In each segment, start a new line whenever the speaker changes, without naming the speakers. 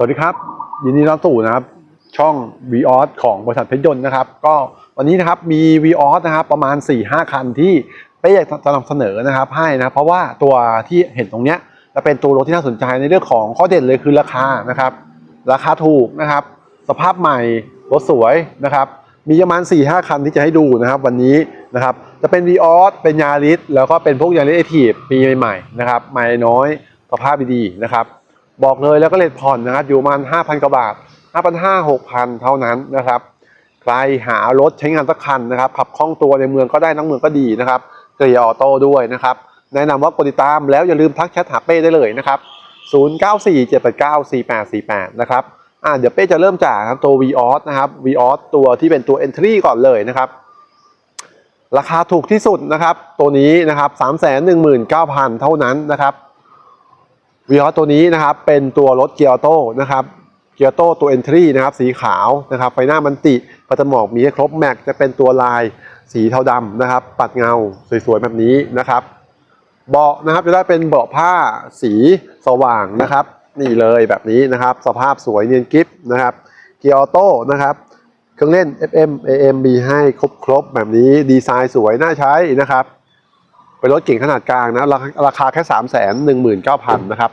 สวัสดีครับ ยินดีต้อนรับสู่นะครับ ช่อง v ีออสของบริษัทเพชรยนต์นะครับ ก็วันนี้นะครับมี v ีออสนะครับประมาณ 4-5 คันที่เป้อยากจะนำเสนอนะครับให้นะเพราะว่าตัวที่เห็นตรงเนี้ยจะเป็นตัวรถที่น่าสนใจในเรื่องของข้อเด่นเลยคือราคานะครับ ราคาถูกนะครับ สภาพใหม่รถสวยนะครับ มีประมาณ 4-5 คันที่จะให้ดูนะครับวันนี้นะครับจะเป็น v ีออสเป็นยาริสแล้วก็เป็นพวกยาริสเอทีฟปีใหม่ๆนะครับใหม่น้อยสภาพดีๆนะครับ บอกเลยแล้วก็เลทผ่อนนะครับอยู่ประมาณ5,000กว่าบาท5,500 6,000 เท่านั้นนะครับ ใครหารถใช้งานสักคันนะครับ ขับคล่องตัวในเมืองก็ได้นักเมืองก็ดีนะครับเกียร์ออโต้ด้วยนะครับ แนะนำว่ากดติดตามแล้วอย่าลืมทักแชทหาเป้ได้เลยนะครับ0947894848 นะครับอ่าเดี๋ยวเป้จะเริ่มจากครับตัว v ีออสนะครับ v ีออสตัวที่เป็นตัว Entry ก่อนเลยนะครับ ราคาถูกที่สุดนะครับ ตัวนี้นะครับ319,000 เท่านั้นนะครับ วีออสตัวนี้นะครับเป็นตัวรถเกียร์ออโต้นะครับเกียร์ออโต้ตัว Entry นะครับสีขาวนะครับไฟหน้ามันติปัตหมอกมีให้ครบแม็กจะเป็นตัวลายสีเทาดำนะครับ ปัดเงาสวยๆแบบนี้นะครับ เบาะนะครับจะได้เป็นเบาะผ้าสีสว่างนะครับ นี่เลยแบบนี้นะครับ สภาพสวยเนียนกิฟนะครับ เกียร์ออโต้นะครับเครื่องเล่น FM AM มีให้ครบๆแบบนี้ดีไซน์สวยน่าใช้นะครับ เป็นรถเก่งขนาดกลางนะราคาราคาแค่สามแสนหนึ่งหมื่นเก้าพันนะครับ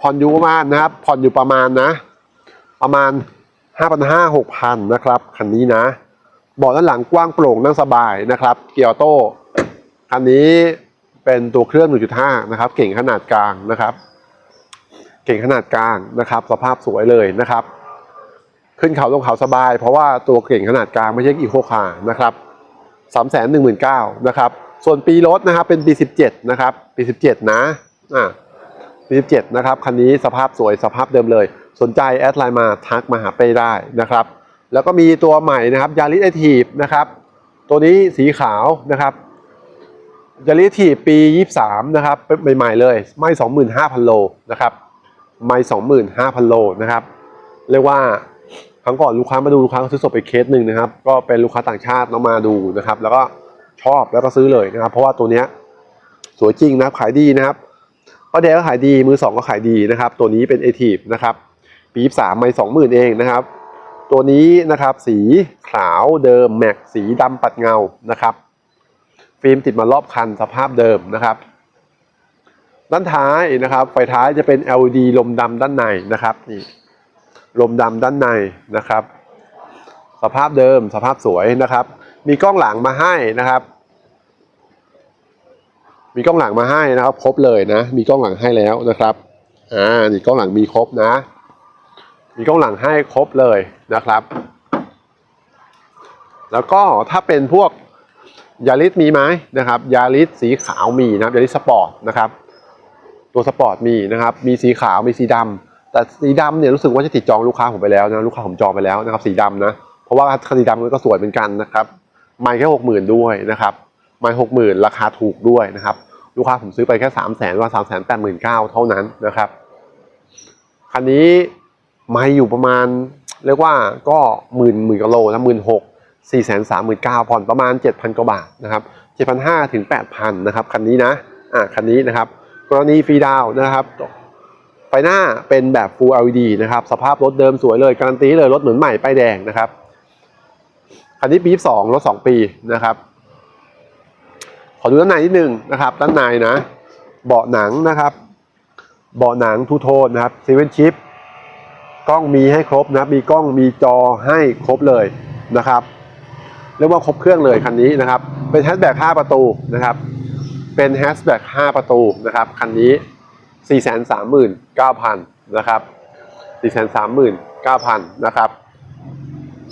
ผ่อนอยู่ประมาณนะครับ ผ่อนอยู่ประมาณนะ ประมาณห้าพันห้าหกพันนะครับ คันนี้นะเบาะด้านหลังกว้างโปร่งนั่งสบายนะครับ เกียร์โต้คันนี้เป็นตัวเครื่อง 1.5 นะครับ เก่งขนาดกลางนะครับ เก่งขนาดกลางนะครับ สภาพสวยเลยนะครับ ขึ้นเขาลงเขาสบาย เพราะว่าตัวเก่งขนาดกลางไม่ใช่อีโคคาร์นะครับสามแสนหนึ่งหมื่นเก้านะครับ ส่วนปีรถนะครับเป็นปีสิบเจ็ดนะครับ ปีสิบเจ็ดนะอ่าปีสิบเจ็ดนะครับ คันนี้สภาพสวยสภาพเดิมเลย สนใจแอดไลน์มาทักมาหาเป้ได้นะครับ แล้วก็มีตัวใหม่นะครับยาริสไอทีฟนะครับ ตัวนี้สีขาวนะครับยาริสทีปี 23 นะครับใหม่ๆเลย ไม่ 25,000 โลนะครับ ไม่ 25,000 โลนะครับ เรียกว่าครั้งก่อนลูกค้ามาดูลูกค้าก็ซื้อศพไปเคสหนึ่งนะครับ ก็เป็นลูกค้าต่างชาติเนามาดูนะครับ แล้วก็ ชอบแล้วก็ซื้อเลยนะครับ เพราะว่าตัวเนี้ยสวยจริงนะครับขายดีนะครับก็เดก็ขายดีมือสองก็ขายดีนะครับ ตัวนี้เป็นเอทีฟนะครับ ปีสามไม่สองหมื่นเองนะครับ ตัวนี้นะครับสีขาวเดิมแม็กสีดำปัดเงานะครับ ฟิล์มติดมารอบคันสภาพเดิมนะครับด้านท้ายนะครับ ไฟท้ายจะเป็น LED ลมดำด้านในนะครับนี่ลมดำด้านในนะครับ สภาพเดิมสภาพสวยนะครับ มีกล้องหลังมาให้นะครับ มีกล้องหลังมาให้นะครับ ครบเลยนะ มีกล้องหลังให้แล้วนะครับอ่านี่กล้องหลังมีครบนะ มีกล้องหลังให้ครบเลยนะครับ แล้วก็ถ้าเป็นพวกยาริสมีไหมนะครับยาริสสีขาวมีนะครับยาริสสปอร์ตนะครับ ตัวสปอร์ตมีนะครับ มีสีขาวมีสีดำแต่สีดำเนี่ยรู้สึกว่าจะติดจองลูกค้าผมไปแล้วนะลูกค้าผมจองไปแล้วนะครับ สีดำนะ เพราะว่าสีดำมันก็สวยเหมือนกันนะครับ ไม่แค่หกหมื่นด้วยนะครับไม่หกหมื่นราคาถูกด้วยนะครับลูกค้าผมซื้อไปแค่สามแสนว่าสามแสนแปดหมื่นเก้าเท่านั้นนะครับคันนี้ไม่อยู่ประมาณเรียกว่าก็หมื่นหมื่นกิโลนะหมื่นหกสี่แสนสามหมื่นเก้าผ่อนประมาณเจ็ดพันกว่าบาทนะครับเจ็ดพันห้าถึงแปดพันนะครับคันนี้นะอ่าคันนี้นะครับกรณีฟรีดาวน์นะครับไฟหน้าเป็นแบบ Full LED นะครับ สภาพรถเดิมสวยเลย การันตีเลยรถเหมือนใหม่ป้ายแดงนะครับ คันนี้ปี2รถ2ปีนะครับ ขอดูด้านในนิดนึงนะครับ ด้านในนะ เบาะหนังนะครับ เบาะหนังทูโทนนะครับเซเว่นชิปกล้องมีให้ครบนะมีกล้องมีจอให้ครบเลยนะครับเรียกว่าครบเครื่องเลยคันนี้นะครับ เป็นแฮชแบ็ก5ประตูนะครับ เป็นแฮชแบ็ก5ประตูนะครับคันนี้ 439,000 นะครับ 439,000 นะครับ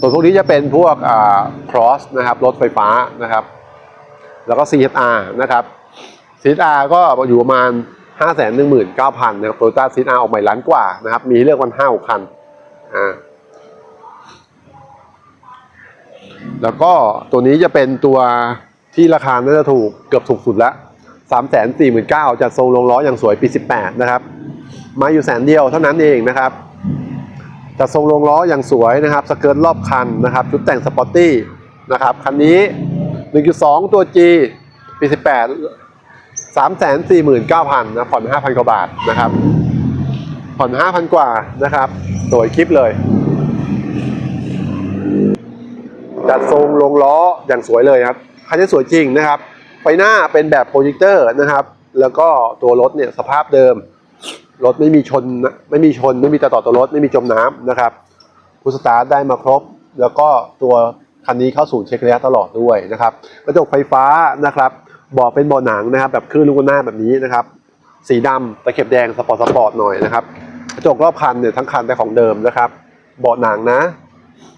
ส่วนพวกนี้จะเป็นพวกอ่า cross นะครับรถไฟฟ้านะครับ แล้วก็ CSR นะครับ CSR ก็อยู่ประมาณ 519,000นะครับ Toyota CSR ออกใหม่ล้านกว่านะครับ มีเลือกวัน5 6คันอ่าแล้วก็ตัวนี้จะเป็นตัวที่ราคาน่าจะถูกเกือบถูกสุดล้วสามแสนสี่หมื่นเก้าจัดทรงลงล้ออย่างสวยปีสิบแปดนะครับ มาอยู่แสนเดียวเท่านั้นเองนะครับ จัดทรงลงล้ออย่างสวยนะครับ สเกิร์ตรอบคันนะครับชุดแต่งสปอร์ตี้นะครับคันนี้ 1.2 ตัว G ปี18 349,000นะผ่อน 5,000 กว่าบาทนะครับ ผ่อนห้าพันกว่านะครับ สวยคลิปเลย จัดทรงลงล้ออย่างสวยเลยครับ คันนี้สวยจริงนะครับ ไฟหน้าเป็นแบบโปรเจคเตอร์นะครับ แล้วก็ตัวรถเนี่ยสภาพเดิม รถไม่มีชนนะไม่มีชน ไม่มีตะต่อตัวรถไม่มีจมน้ำนะครับพุสตาร์ทได้มาครบ แล้วก็ตัวคันนี้เข้าสู่เช็คระยะตลอดด้วยนะครับกระจกไฟฟ้านะครับเบอกเป็นเบาะหนังนะครับ แบบคลื่นลูกหน้าแบบนี้นะครับ สีดำตะเข็บแดงสปอร์ตสปอร์ตหน่อยนะครับกระจกรอบคันเนี่ยทั้งคันเป็นของเดิมนะครับเบาะหนังนะ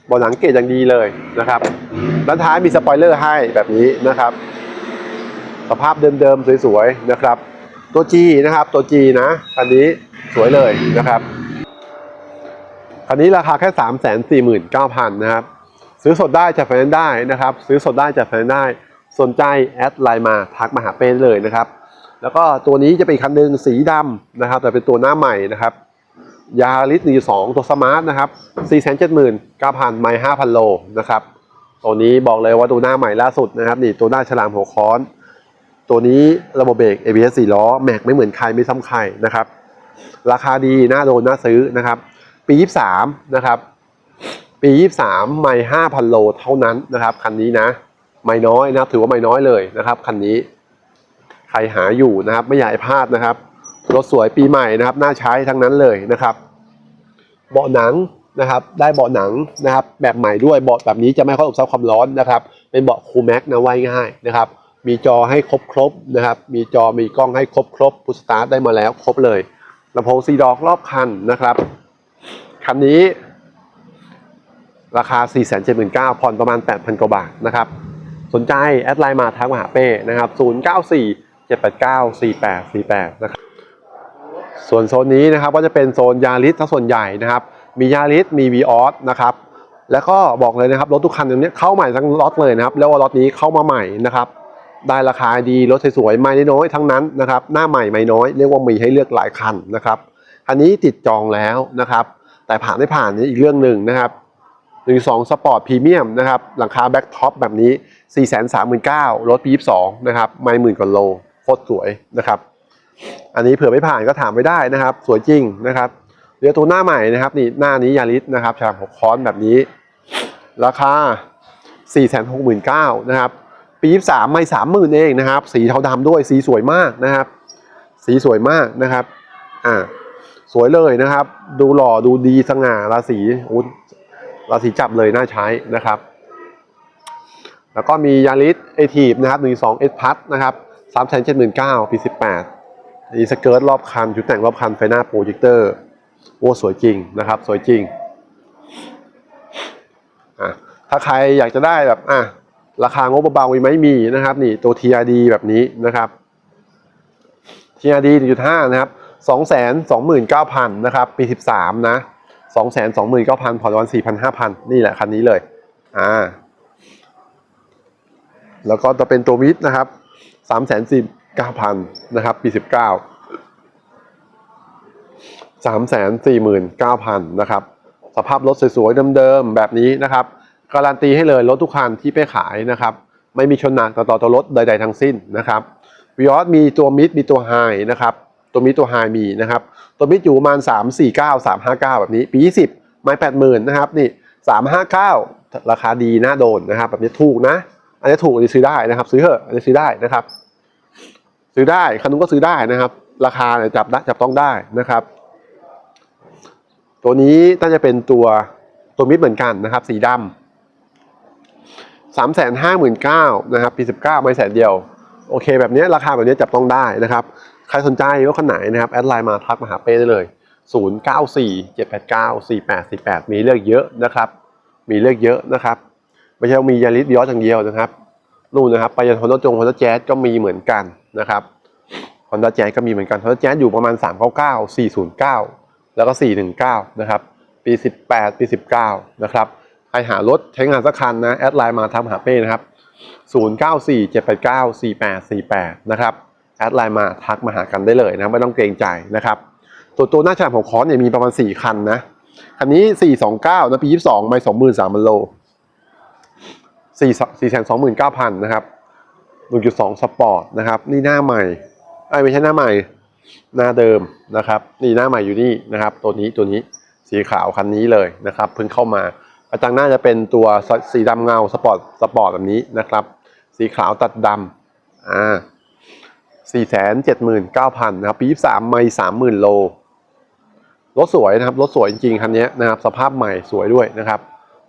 เบาะหนังเกรดอย่างดีเลยนะครับด้านท้ายมีสปอยเลอร์ให้แบบนี้นะครับ สภาพเดิมๆสวยๆนะครับ ตัว G นะครับ ตัว G นะคันนี้สวยเลยนะครับคันนี้ราคาแค่ 3 4 9 0 0 0 นะครับ ซื้อสดได้จัดไฟนด์ได้นะครับ ซื้อสดได้จัดไฟนด์ได้ สนใจแอดไลน์มาทักมาหาเป้เลยนะครับ แล้วก็ตัวนี้จะเป็นคันหนึ่งสีดำนะครับ แต่เป็นตัวหน้าใหม่นะครับยาริส1.2ตัวสมาร์ทนะครับ479,000ไมล์5,000 โลนะครับ ตัวนี้บอกเลยว่าตัวหน้าใหม่ล่าสุดนะครับ นี่ตัวหน้าฉลามหัวค้อน ตัวนี้ระบบเบรก ABS 4ล้อแม็กไม่เหมือนใครไม่ซ้ำใครนะครับ ราคาดีน่าโดนน่าซื้อนะครับ ปี 23 นะครับ ปี 23 ไม่5,000 โลเท่านั้นนะครับ คันนี้นะ ไม่น้อยนะถือว่าไม่น้อยเลยนะครับคันนี้ ใครหาอยู่นะครับ ไม่อยากพลาดนะครับรถสวยปีใหม่นะครับน่าใช้ทั้งนั้นเลยนะครับ เบาะหนังนะครับ ได้เบาะหนังนะครับ แบบใหม่ด้วยเบาะแบบนี้จะไม่ค่อยอบซับความร้อนนะครับ เป็นเบาะคูลแม็กนะไว้ง่ายนะครับ มีจอให้ครบครบนะครับ มีจอมีกล้องให้ครบครบพุชสตาร์ทได้มาแล้วครบเลยลำโพงซีดอกรอบคันนะครับ คันนี้ ราคา 4 7 9 0 0 0ผ่อนประมาณ 8,000 กว่าบาทนะครับ สนใจแอดไลน์มาทักมาหาเป้นะครับ 094 789 4848นะครับส่วนโซนนี้นะครับก็จะเป็นโซนยาริสทั้งส่วนใหญ่นะครับ มียาริสมีวีออสนะครับแล้วก็บอกเลยนะครับรถทุกคันตรงนี้เข้าใหม่ทั้งล็อตเลยนะครับแล้วว่าล็อตนี้เข้ามาใหม่นะครับ ได้ราคาดีรถสวยๆไม่น้อยทั้งนั้นนะครับหน้าใหม่ไม่น้อยเรียกว่ามีให้เลือกหลายคันนะครับอันนี้ติดจองแล้วนะครับ แต่ผ่านไม่ผ่านนี่อีกเรื่องหนึ่งนะครับหนึ่งสองสปอร์ตพรีเมียมนะครับหลังคาแบ็กท็อปแบบนี้ 4 3 9 0 0 0รถปี22นะครับไม่หมื่นกว่าโลโคตรสวยนะครับ อันนี้เผื่อไม่ผ่านก็ถามไม่ได้นะครับ สวยจริงนะครับเรือตัวหน้าใหม่นะครับนี่หน้านี้ยาริสนะครับฉลามหกคอนแบบนี้ ราคา 4 6 9 0 0 0นะครับ ปี23ไม่30,000เองนะครับ สีเทาดำด้วยสีสวยมากนะครับ สีสวยมากนะครับอ่าสวยเลยนะครับ ดูหล่อดูดีสง่าราศีโอ้ราศีจับเลยน่าใช้นะครับ แล้วก็มียาริสเอทีฟนะครับ12 S พัทนะครับ3 7 9 0 0 0ปี18นี่สเกิร์ตรอบคันชุดแต่งรอบคันไฟหน้าโปรเจคเตอร์โอ้สวยจริงนะครับ สวยจริงอะถ้าใครอยากจะได้แบบอะ ราคางบเบาๆมีไหมมีนะครับนี่ตัว TRD แบบนี้นะครับ TRD 1.5 นะครับ 229,000นะครับปี 13 นะ229,000ผ่อนวัน4,000 5,000 นี่แหละคันนี้เลยอ่าแล้วก็จะเป็นตัวมิดนะครับ3 4 9 0 0 0นะครับปี 19 3 4 9 0 0 0นะครับสภาพรถสวยๆเดิมๆแบบนี้นะครับ การันตีให้เลยรถทุกคันที่ไปขายนะครับ ไม่มีชนหนักต่อต่อตัวรถใด ๆ ทั้งสิ้นนะครับวิออสมีตัวมิดมีตัวไฮนะครับ ตัวมิดตัวไฮมีนะครับ ตัวมิดอยู่ประมาณ 3 4 9 3 5 9 แบบนี้ ปี 20 ไม่80,000 นะครับ นี่ 359 ราคาดีน่าโดนนะครับ แบบนี้ถูกนะ อันนี้ถูกอันนี้ซื้อได้นะครับ ซื้อเถอะอันนี้ซื้อได้นะครับ ซื้อได้คันนู้นก็ซื้อได้นะครับ ราคาเนี่ยจับได้จับต้องได้นะครับ ตัวนี้น่าจะเป็นตัวตัวมิดเหมือนกันนะครับ สีดำ สามแสนห้าหมื่นเก้านะครับปีสิบเก้าไม่แสนเดียว โอเค แบบนี้ราคาแบบนี้จับต้องได้นะครับ ใครสนใจรถคันไหนนะครับ แอดไลน์มาทักมาหาเป้ได้เลย 0 9 4 7 8 9 4 8 4 8 มีเลือกเยอะนะครับ มีเลือกเยอะนะครับ ไม่ใช่มียาริสยออย่างเดียวนะครับนู่นนะครับไปยันฮอนด้าจงฮอนด้าแจ๊สก็มีเหมือนกันนะครับฮอนด้าแจ๊สก็มีเหมือนกันฮอนด้าแจ๊สอยู่ประมาณ 399 409 แล้วก็ 419 นะครับ ปี 18 ปี 19 นะครับ ใครหารถใช้งานสักคันนะแอดไลน์มาทำหาเป้นะครับ 094 789 4848 นะครับแอดไลน์มาทักมาหากันได้เลยนะไม่ต้องเกรงใจนะครับตัวตัวหน้าฉลามของคอนเนี่ยมีประมาณ 4 คันนะ คันนี้ 429นะปี 22 ไม่23,000โลสี่สี่แสนสองหมื่นเก้าพันนะครับหนึ่งจุดสองสปอร์ตนะครับ นี่หน้าใหม่ไอ้ไม่ใช่หน้าใหม่ หน้าเดิมนะครับ นี่หน้าใหม่อยู่นี่นะครับ ตัวนี้ตัวนี้สีขาวคันนี้เลยนะครับ เพิ่งเข้ามา กระจังหน้าจะเป็นตัวสีดำเงาสปอร์ตสปอร์ตแบบนี้นะครับ สีขาวตัดดำอ่าสี่แสนเจ็ดหมื่นเก้าพันนะครับ ปีสามไม่สามหมื่นโลรถสวยนะครับรถสวยจริงๆคันนี้นะครับ สภาพใหม่สวยด้วยนะครับ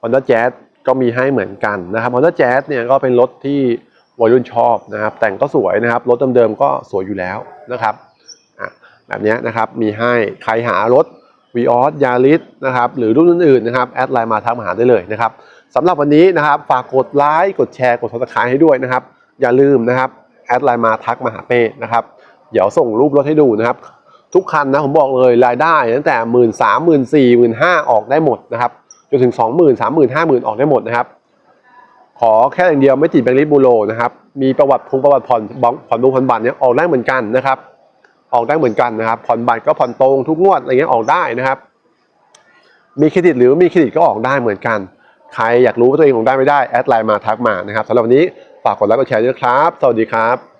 Honda Jazz ก็มีให้เหมือนกันนะครับ Honda Jazz เนี่ยก็เป็นรถที่วัยรุ่นชอบนะครับ แต่งก็สวยนะครับ รถเดิมๆก็สวยอยู่แล้วนะครับอะแบบนี้นะครับมีให้ใครหารถ v ีออสยาริสนะครับหรือรุ่นอื่นๆนะครับแอดไลน์มาทักมาหาได้เลยนะครับสำหรับวันนี้นะครับฝากกดไลค์กดแชร์กด subscribe ให้ด้วยนะครับ อย่าลืมนะครับแอดไลน์มาทักมาหาเป้นะครับเดี๋ยวส่งรูปรถให้ดูนะครับทุกคันนะผมบอกเลยรายได้ตั้งแต่หมื่นสามหมื่นสี่หมื่นห้าออกได้หมดนะครับจนถึงสองหมื่นสามหมื่นห้าหมื่นออกได้หมดนะครับ ขอแค่อย่างเดียวไม่ติดแบงค์ลิสบูโรนะครับมีประวัติพงประวัติผ่อนบงผ่อนบุผ่อนบัตรเนี้ยออกได้เหมือนกันนะครับ ออกได้เหมือนกันนะครับ ผ่อนบัตรก็ผ่อนตรงทุกงวดอะไรเงี้ยออกได้นะครับ มีเครดิตหรือม่มีเครดิตก็ออกได้เหมือนกัน ใครอยากรู้ว่าตัวเองออกได้ไม่ได้แอดไลน์มาทักมานะครับสำหรับวันนี้ฝากกดไลค์กดแชร์ด้วยครับ สวัสดีครับ